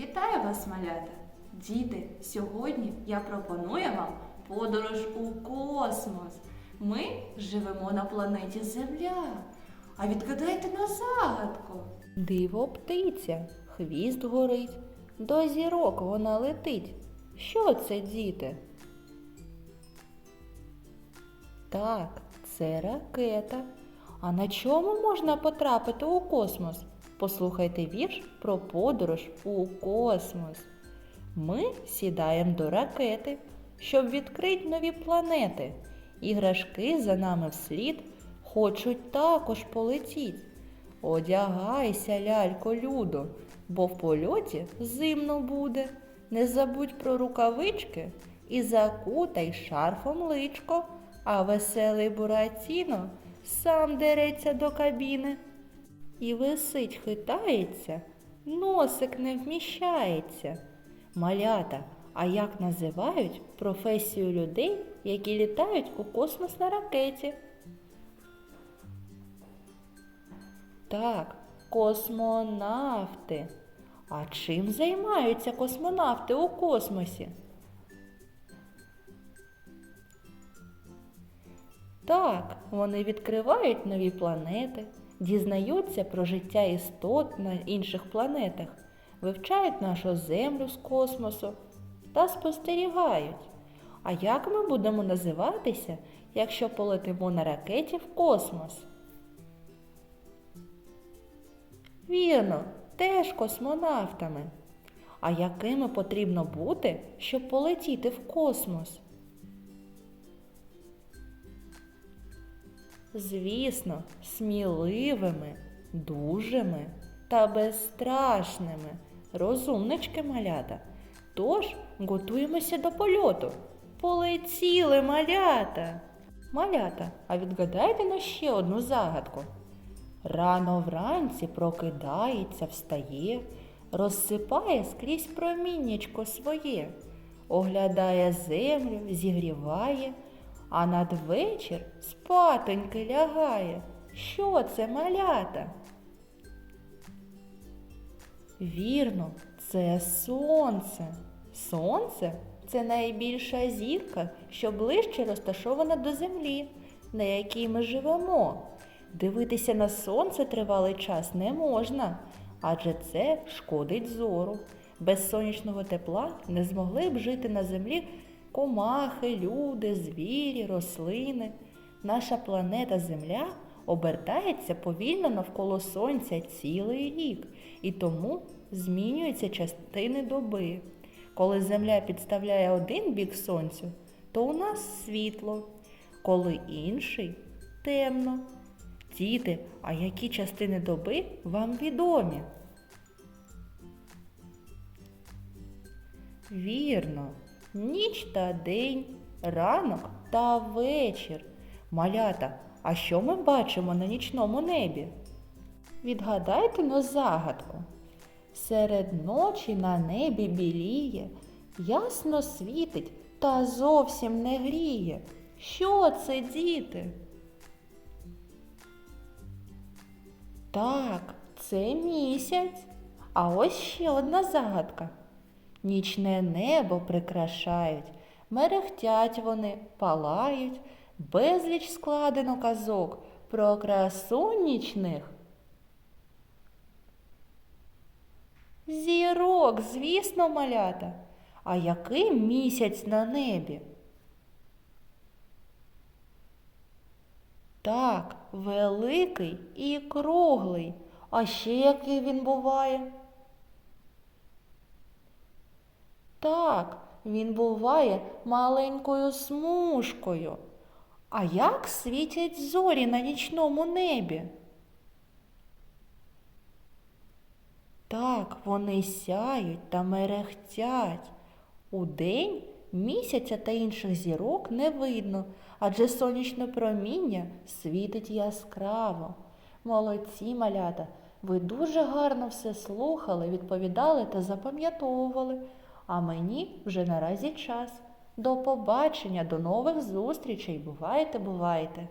Вітаю вас, малята! Діти, сьогодні я пропоную вам подорож у космос. Ми живемо на планеті Земля. А відгадайте на загадку. Диво птиця, хвіст горить, до зірок вона летить. Що це, діти? Так, це ракета. А на чому можна потрапити у космос? Послухайте вірш про подорож у космос. Ми сідаємо до ракети, щоб відкрити нові планети. Іграшки за нами вслід хочуть також полетіть. Одягайся, лялько, людо, бо в польоті зимно буде. Не забудь про рукавички і закутай шарфом личко, а веселий Буратіно сам дереться до кабіни. І висить, хитається, носик не вміщається. Малята, а як називають професію людей, які літають у космос на ракеті? Так, космонавти. А чим займаються космонавти у космосі? Так, вони відкривають нові планети, дізнаються про життя істот на інших планетах, вивчають нашу землю з космосу та спостерігають. А як ми будемо називатися, якщо полетимо на ракеті в космос? Вірно, теж космонавтами. А якими потрібно бути, щоб полетіти в космос? Звісно, сміливими, дужими та безстрашними. Розумнички малята. Тож готуємося до польоту. Полетіли малята. Малята, а відгадайте на ще одну загадку. Рано вранці прокидається, встає, розсипає скрізь проміннячко своє, оглядає землю, зігріває, а надвечір спатоньки лягає. Що це малята? Вірно, це сонце. Сонце це найбільша зірка, що ближче розташована до землі, на якій ми живемо. Дивитися на сонце тривалий час не можна, адже це шкодить зору. Без сонячного тепла не змогли б жити на землі комахи, люди, звірі, рослини. Наша планета Земля обертається повільно навколо сонця цілий рік і тому змінюються частини доби. Коли Земля підставляє один бік сонцю, то у нас світло, коли інший темно. Діти, а які частини доби вам відомі? Вірно, ніч та день, ранок та вечір. Малята, а що ми бачимо на нічному небі? Відгадайте на загадку. Серед ночі на небі біліє, ясно світить та зовсім не гріє. Що це, діти? Так, це місяць. А ось ще одна загадка. Нічне небо прикрашають, мерехтять вони, палають, безліч складено казок про красу нічних. Зірок, звісно, малята. А який місяць на небі? Так, великий і круглий. А ще який він буває? Так, він буває маленькою смужкою. А як світять зорі на нічному небі? Так, вони сяють та мерехтять. Удень місяця та інших зірок не видно, адже сонячне проміння світить яскраво. Молодці малята, ви дуже гарно все слухали, відповідали та запам'ятовували. А мені вже наразі час. До побачення, до нових зустрічей. Бувайте, бувайте!